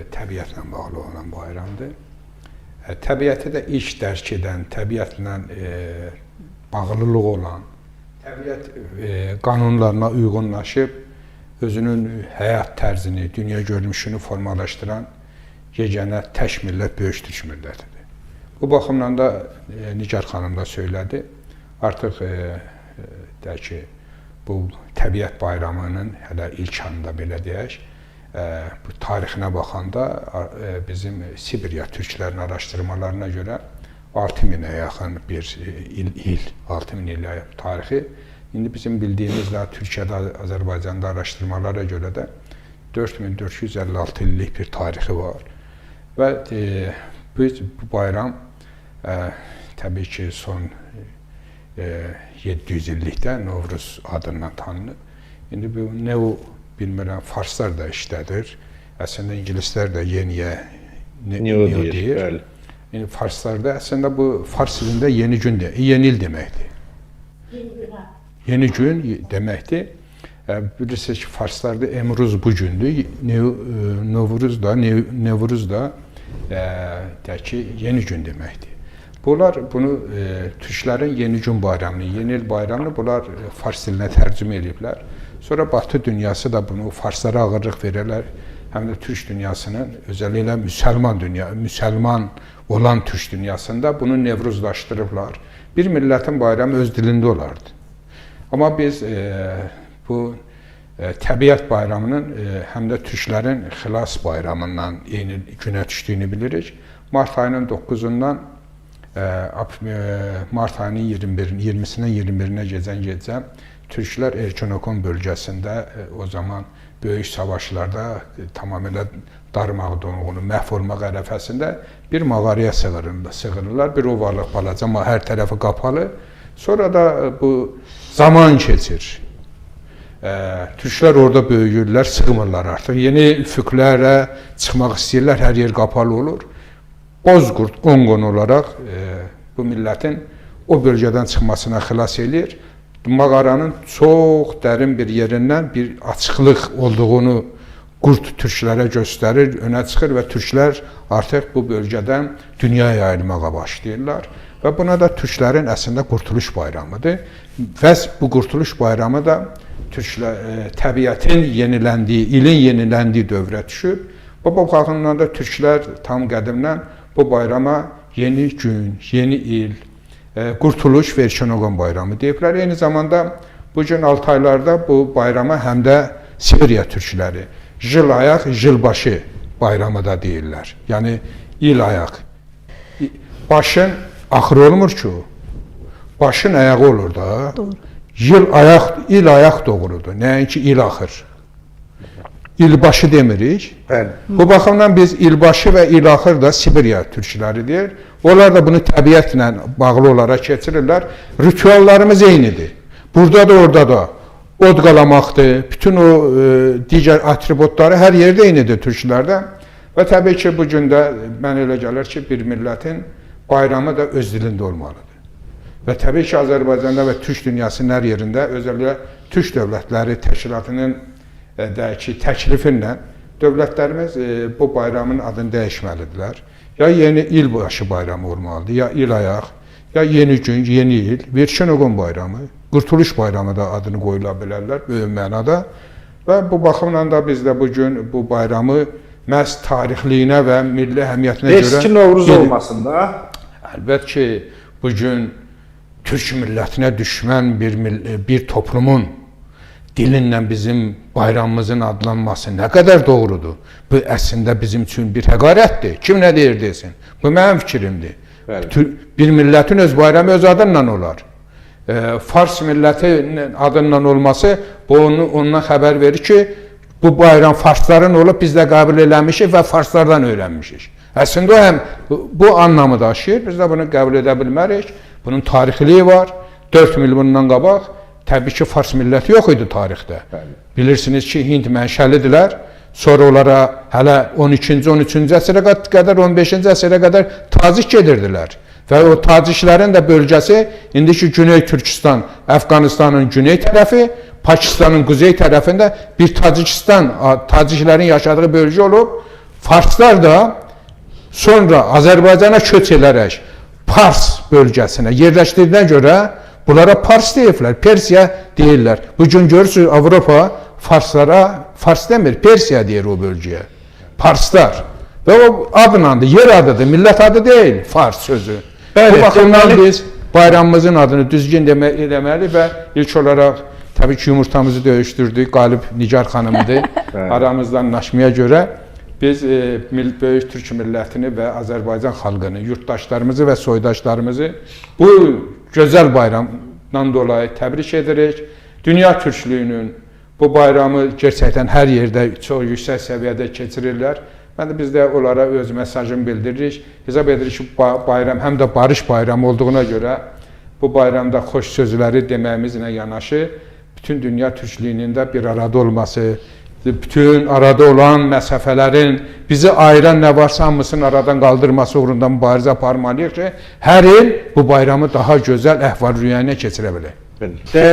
e, bağlı olan bayramdır. E, Təbiəti də ilk dərk edən, təbiətlə e, bağlılığı olan, təbiət e, qanunlarına uyğunlaşıb özünün həyat tərzini, dünya görünüşünü formalaşdıran yeganə tək millət böyük türk millətidir. Bu baxımdan da e, Nigar xanım da söylədi. Artıq e, e, deyək ki, bu təbiət bayramının hələ ilk anında belə deyək, bu tarixinə baxanda e, bizim Sibirya türklərinin araşdırmalarına görə 6000-ə yaxın bir il, il 6000 ilə tarixi indi bizim bildiyimizlə Türkiyədə, Azərbaycanda araşdırmalara görə də 4456 illik bir tarixi var. Və e, biz bu bayram e, təbii ki, son e, 700 illikdə Novruz adından tanınıb. İndi bu nə o bilmirəm, farslar da işlədir. Əslində ingilislər də yeniyə ne, Neo neo deyir, bəli. Yəni farslarda əslində bu fars dilində yeni gün de, yeni il deməkdir. Yeni gün deməkdir. E, Bilirsiniz ki, farslarda Emruz bu gündür. E, Novruz da, Nev, Nevruz da deyək ki, yeni gün deməkdir. Bunlar bunu e, türklərin yeni gün bayramını, yeni il bayramını bunlar e, fars dilinə tərcümə ediblər. Sonra Batı dünyası da bunu farslara ağırlıq verirlər. Həm də türk dünyasının, özəlliklə müsəlman dünya, müsəlman olan türk dünyasında bunu nevruzlaşdırıblar. Bir millətin bayramı öz dilində olardı. Amma biz e, bu e, təbiət bayramının e, həm də türklərin xilas bayramından eyni günə düşdüyünü bilirik. Mart ayının 9-undan e, e, Mart ayının 21-in 20-sindən 21-nə gecən gecə türklər Erkonokon bölgəsində e, o zaman böyük savaşlarda e, tamamilə darmadağını məhv olmaq bir mağaraya sığınırlar, sığınırlar. Bir ovarlıq balaca, amma hər tərəfi qapalı. Sonra da e, bu zaman keçir. Türklər orada böyüyürlər, sığmırlar artıq. Yeni üfüqlərə çıxmaq istəyirlər, hər yer qapalı olur. Bozqurd Onqon olaraq bu millətin o bölgədən çıxmasına xilas eləyir. Mağaranın çox dərin bir yerindən bir açıqlıq olduğunu qurd türklərə göstərir, önə çıxır və türklər artıq bu bölgədən dünyaya yayılmağa başlayırlar. Və buna da türklərin əslində Qurtuluş bayramıdır. Və bu Qurtuluş bayramı da türklər e, təbiətin yeniləndiyi, ilin yeniləndiyi dövrə düşüb. Bu baxımdan da türklər tam qədimdən bu bayrama yeni gün, yeni il, e, Qurtuluş və Erşenoqon bayramı deyiblər. Eyni zamanda bu gün Altaylarda bu bayrama həm də Sibiriya türkləri jıl ayaq, jılbaşı bayramı da deyirlər. Yəni il ayaq. Başın axırı olmur ki. Başın ayağı olur da. Doğru. Yıl ayaq, il ayaq doğrudur. Nəinki il axır. İlbaşı demirik. Bəli. Bu baxımdan biz ilbaşı və ilaxır da Sibiriya türkləridir. Onlar da bunu təbiətlə bağlı olaraq keçirirlər. Rituallarımız eynidir. Burada da, orada da od qalamaqdır. Bütün o e, digər atributları hər yerdə eynidir türklərdə. Və təbii ki, bu gün də mən elə gəlir ki, bir millətin bayramı da öz dilində olmalıdır. Və təbii ki, Azərbaycanda və türk dünyasının hər yerində özəlliklə türk dövlətləri təşkilatının e, deyək ki, təklifi ilə dövlətlərimiz e, bu bayramın adını dəyişməlidirlər. Ya yeni ilbaşı bayramı olmalıdır, ya il ayaq, ya yeni gün, yeni il, Verşenoqon bayramı, Qurtuluş bayramı da adını qoyula bilərlər böyük mənada. Və bu baxımla da biz də bu gün bu bayramı məhz tarixliyinə və milli əhəmiyyətinə görə Eski Novruz yeni- olmasın da. Əlbət ki, bu gün türk millətinə düşmən bir bir toplumun dilinlə bizim bayramımızın adlanması nə qədər doğrudur? Bu əslində bizim üçün bir həqarətdir. Kim nə deyir desin. Bu mənim fikrimdir. Bəli. Bir millətin öz bayramı öz adından olar. E, Fars milləti adından olması bu onu ondan xəbər verir ki, bu bayram farsların olub biz də qəbul eləmişik və farslardan öyrənmişik. Əslində o həm bu, anlamı daşıyır. Biz də bunu qəbul edə bilmərik. Bunun tarixiliyi var. 4 il bundan qabaq təbii ki, fars milləti yox idi tarixdə. Bəli. Bilirsiniz ki, Hind mənşəlidirlər. Sonra onlara hələ 12-ci, 13-cü əsrə qədər, 15-ci əsrə qədər tazik gedirdilər. Və o taciklərin də bölgəsi indiki Güney Türkistan, Əfqanistanın güney tərəfi, Pakistanın quzey tərəfində bir Tacikistan, taciklərin yaşadığı bölgə olub. Farslar da sonra Azərbaycana köç edərək Pars bölgəsinə yerləşdirdiyinə görə bunlara Pars deyiblər, Persiya deyirlər. Bu gün görürsüz Avropa Farslara Fars demir, Persiya deyir o bölgəyə. Parslar. Və o adlandı, yer adıdır, millət adı deyil, Fars sözü. Bəli, Bu baxımdan deməli- biz bayramımızın adını düzgün demə eləməli və ilk olaraq təbii ki yumurtamızı döyüşdürdük. Qalib Nigar xanımdır. Bəli. Aramızdan anlaşmaya görə biz e, böyük türk millətini və Azərbaycan xalqını, yurtdaşlarımızı və soydaşlarımızı bu gözəl bayramdan dolayı təbrik edirik. Dünya türklüyünün bu bayramı gerçəkdən hər yerdə çox yüksək səviyyədə keçirirlər. Mən də biz də onlara öz mesajımı bildiririk. Hesab edirik ki, ba- bayram həm də barış bayramı olduğuna görə bu bayramda xoş sözləri deməyimizlə yanaşı bütün dünya türklüyünün də bir arada olması, bütün arada olan məsafələrin bizi ayıran nə varsa hamısını aradan qaldırması uğrunda mübarizə aparmalıyıq ki, hər il bu bayramı daha gözəl əhval-ruhiyyəyə keçirə.